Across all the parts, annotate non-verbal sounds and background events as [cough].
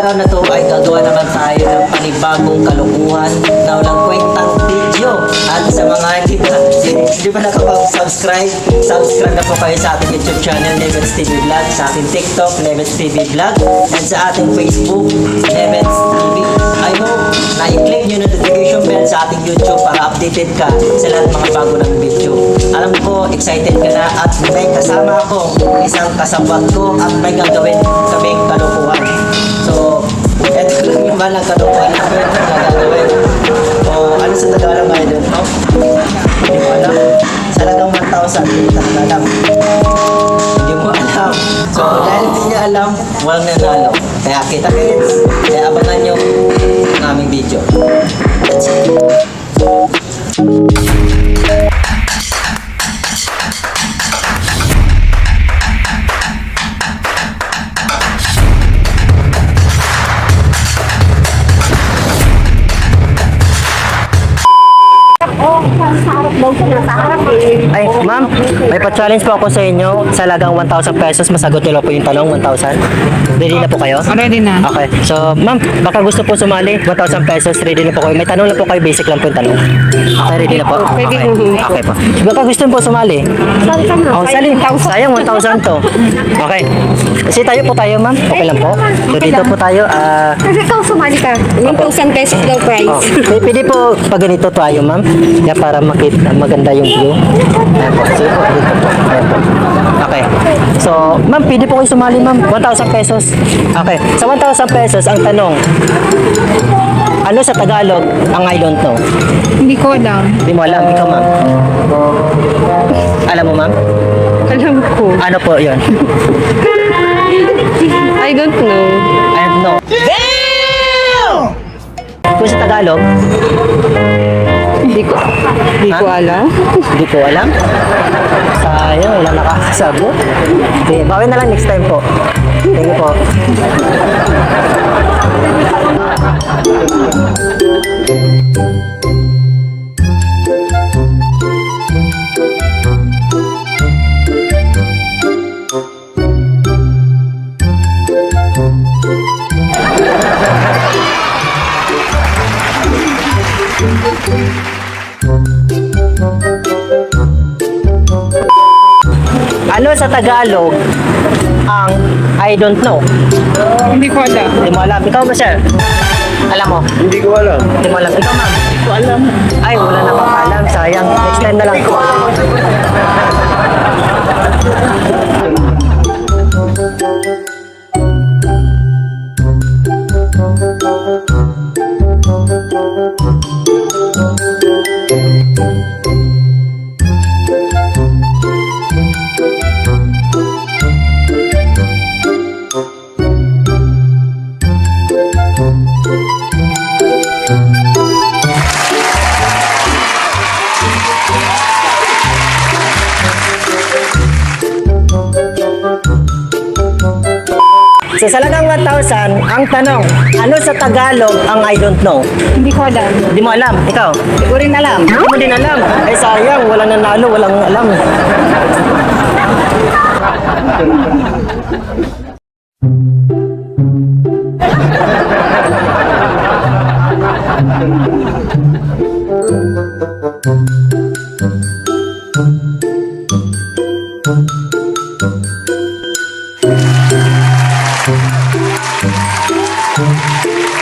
araw na to ay gagawa naman tayo ng panibagong kalukuhan na walang kwentang video. At sa mga hindi pa, hindi pa nakapag-subscribe, subscribe na po kayo sa ating YouTube channel, Nevets TV Vlog, sa ating TikTok, Nevets TV Vlog, and sa ating Facebook, Nevets TV. I hope na i-click nyo notification bell sa ating YouTube para updated ka sa lahat mga bago ng video. Alam ko, excited ka na at may kasama ako, isang kasabat ko at may gagawin kaming kalukuhan. Eto lang naman ang kalukuhan namin na gagawin. O, ano sa Tagalog ngayon doon, no? Hindi mo alam. Sa lagang 1,000, hindi ka alam. Hindi mo alam. So, dahil hindi niya alam, walang nanalo. Kaya kita kids, kaya abangan nyo ang aming video. Let's go. Ay, ma'am, may pa-challenge po ako sa inyo. Sa lagang 1,000 pesos, masagot niyo lang po yung tanong, 1,000. Ready na po kayo? Ready na. Okay. So, ma'am, baka gusto po sumali, 1,000 pesos, ready na po kayo. May tanong lang po kayo, basic lang po yung tanong. Okay, ready na po? Pwede okay. po. Okay po. Baka gusto po sumali. Sali ka na. Oh, sali. Sayang, 1,000 to. Okay. Kasi tayo po tayo, ma'am. Okay lang po. So, dito po tayo. Ah, Kasi ikaw sumali ka. 1,000 pesos daw price. Oh, pwede po pag ganito tayo, ma'am. Kaya para makita maganda yung view. Ayan po. Sige po, dito po. Ayan po. Okay. So, ma'am, pwede po kayo sumali, ma'am. 1,000 pesos. Okay. Sa 1,000 pesos, ang tanong, ano sa Tagalog ang I don't know? Hindi ko alam. Hindi mo alam. Ikaw, ma'am. Alam mo, ma'am? Alam ko. Ano po yon? I don't know. I don't know. Kung sa Tagalog, Hindi ko, hindi ko alam. Hindi ko alam. Sayang, wala nakakasagot. Okay, bawi na lang next time po. Thank you po. Ano sa Tagalog ang I don't know? Hindi ko alam. Hindi mo alam. Ikaw ba, sir? Alam mo? Hindi ko alam. Hindi mo alam. Ikaw, ma'am? Hindi ko alam. Ay, wala na alam. Sayang. Next time na lang. So, sa lagang 1,000, ang tanong, ano sa Tagalog ang I don't know? Hindi ko alam. Hindi mo alam. Ikaw? Hindi ko rin alam. Hindi mo din alam. Ay, sayang. Walang nanalo. Walang alam.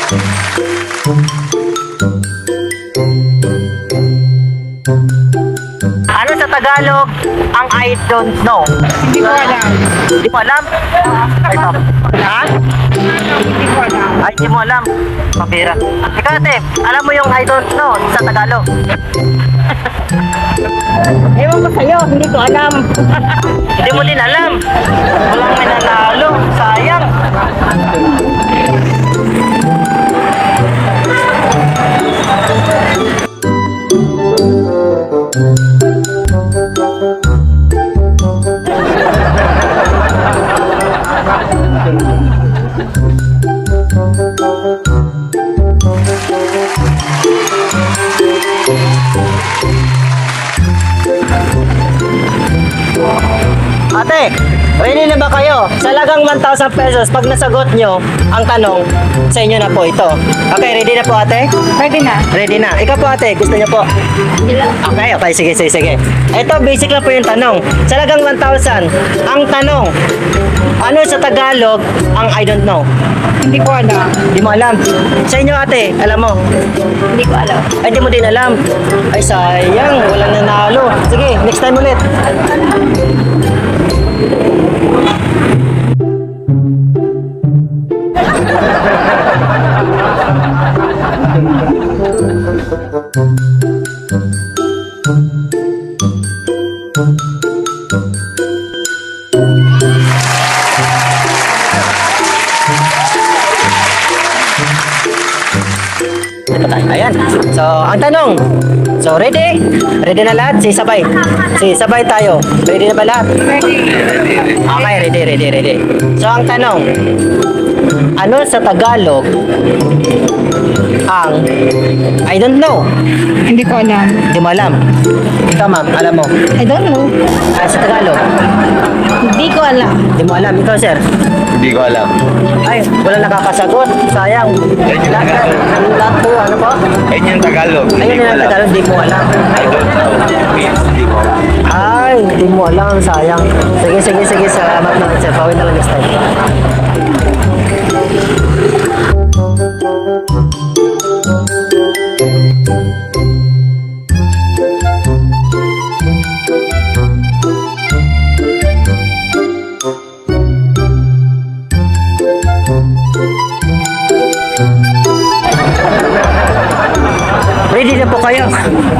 Ano sa Tagalog ang I don't know? Hindi ko alam. Hindi mo alam? Ito. Ha? Hindi ko alam. Ay, hindi mo alam. Pabira. Ikaw, ate, alam mo yung I don't know sa Tagalog? [laughs] Ewan ko sa'yo, hindi ko alam. Hindi mo din alam. Walang mananalo. Sayang. Thank you. Ate, ready na ba kayo? Sa lagang 1,000 pesos, pag nasagot nyo ang tanong, sa inyo na po ito. Okay, ready na po ate? Pwede na. Ready na. Ikaw po ate, gusto niyo po? Okay, okay, sige, sige, sige. Ito, basic lang po yung tanong. Sa lagang 1,000, ang tanong, ano sa Tagalog ang I don't know? Hindi ko alam. Hindi mo alam. Sa inyo ate, alam mo? Hindi ko alam. Ay, di mo din alam. Ay, sayang. Walang nanalo. Sige, next time ulit. Ito [laughs] tayo. Ayan. So, ang tanong. So, ready? Ready na lahat? Si sabay. Si sabay tayo. Ready na ba lahat? Okay, ready, ready, ready. So, ang tanong. Ano sa Tagalog ang I don't know? Hindi ko alam. Hindi mo alam. Ikaw, ma'am, alam mo. I don't know. Ah, sa Tagalog. Hindi ko alam. Hindi mo alam. Ikaw, sir. Hindi ko alam. Ay, wala nakakasagot. Sayang. Lahat, lahat, po? Ayun yung Tagalog. Ayun ko alam. Tagalog, hindi mo alam. I don't know. Ko. Ay, hindi mo alam, sayang. Sige, sige, sige, salamat na. Sir, pawin na lang next time.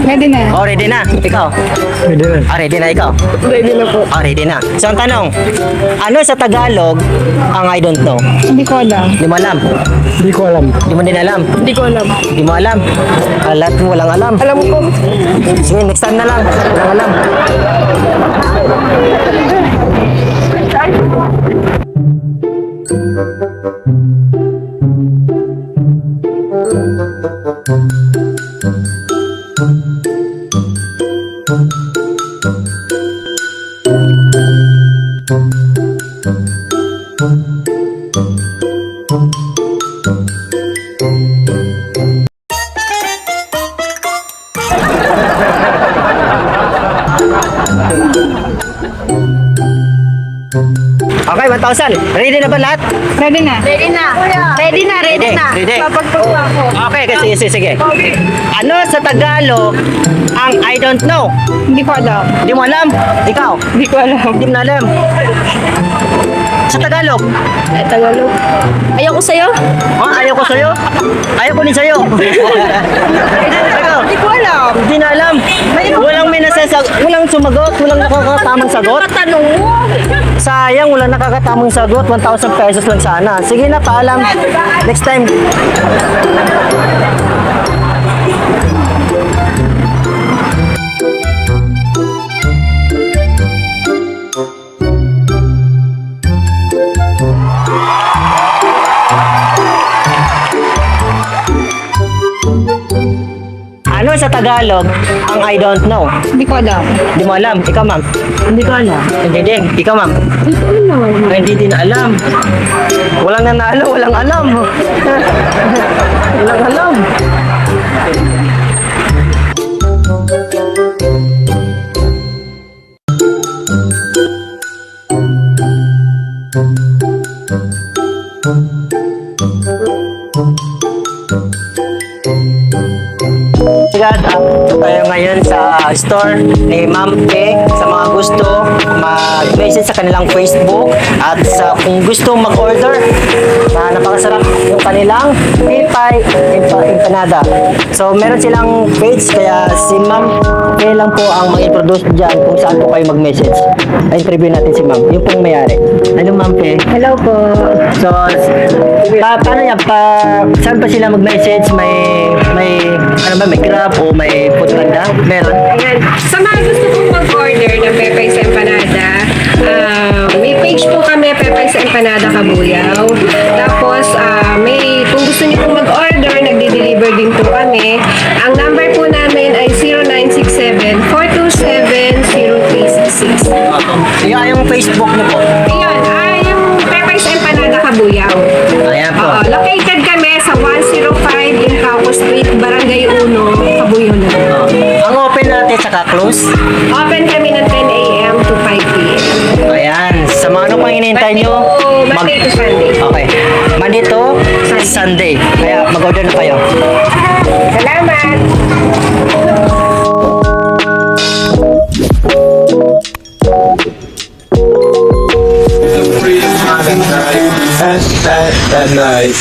Pwede na. Oh, ready na. Ikaw? Ready na. Ah, ready na ikaw? Pwede na po. Ah, ready na. So, ang tanong, ano sa Tagalog ang I don't know? Hindi ko alam. Hindi mo alam? Hindi ko alam. Hindi mo din alam? Hindi ko alam. Hindi mo alam? Alat mo walang alam. Alam ko. Sige, next time na lang. Walang alam. Okay, 1,000. Ready na ba lahat? Pwede na. Ready na. Ready na, ready na. Ready. Papagpagawa ko. Okay, sige, sige, sige. Ano sa Tagalog ang I don't know? Hindi ko alam. Hindi mo alam? Ikaw? Hindi ko alam. Hindi mo alam. Sa Tagalog? Eh, Tagalog. Ayoko sa'yo. Oh, ayaw ko sa'yo. Ayaw ko din sa'yo. [laughs] Hindi ko alam. Hindi na alam. Walang may nasasag, walang sumagot, walang nakakatamang sagot. Tanong mo. Sayang, walang nakakatamang sagot. 1,000 pesos lang sana. Sige na, paalam. Next time. Tagalog ang I don't know? Hindi ko alam. Hindi mo alam. Ikaw, ma'am. Hindi ko alam. Hindi din. Ikaw, ma'am. Ay, hindi din alam. Walang nanalo, walang alam. walang alam. Agad, uh, tayo ngayon sa store ni Ma'am K sa mga gusto mag-message sa kanilang Facebook at sa kung gusto mag-order na napakasarap yung kanilang pipay empanada. So meron silang page kaya si Ma'am K lang po ang mag-introduce dyan kung saan po kayo mag-message. Na-interview natin si Ma'am, yung pong mayari. Hello Ma'am K. Hello po. So, pa, paano yan? Pa, saan pa sila mag-message? May, may, ano ba, may Grab o may food panda? Meron? Ayan. deliver din po kami. Ang number po namin ay 0967-427-0366. Ayan, yung Facebook niyo po. Ayan, ay yung Peppers Empanada Kabuyaw. Ayan po. Oo, located kami sa 105 in Cauco Street, Barangay Uno, Kabuyaw na. Ah, ang open natin saka close. Open kami ng 10 a.m. to 5 p.m. Ayan, sa mga ano pang hinihintay Monday nyo, to- Monday to Sunday. Okay. Sunday. Kaya mag-order na kayo. Salamat! At night.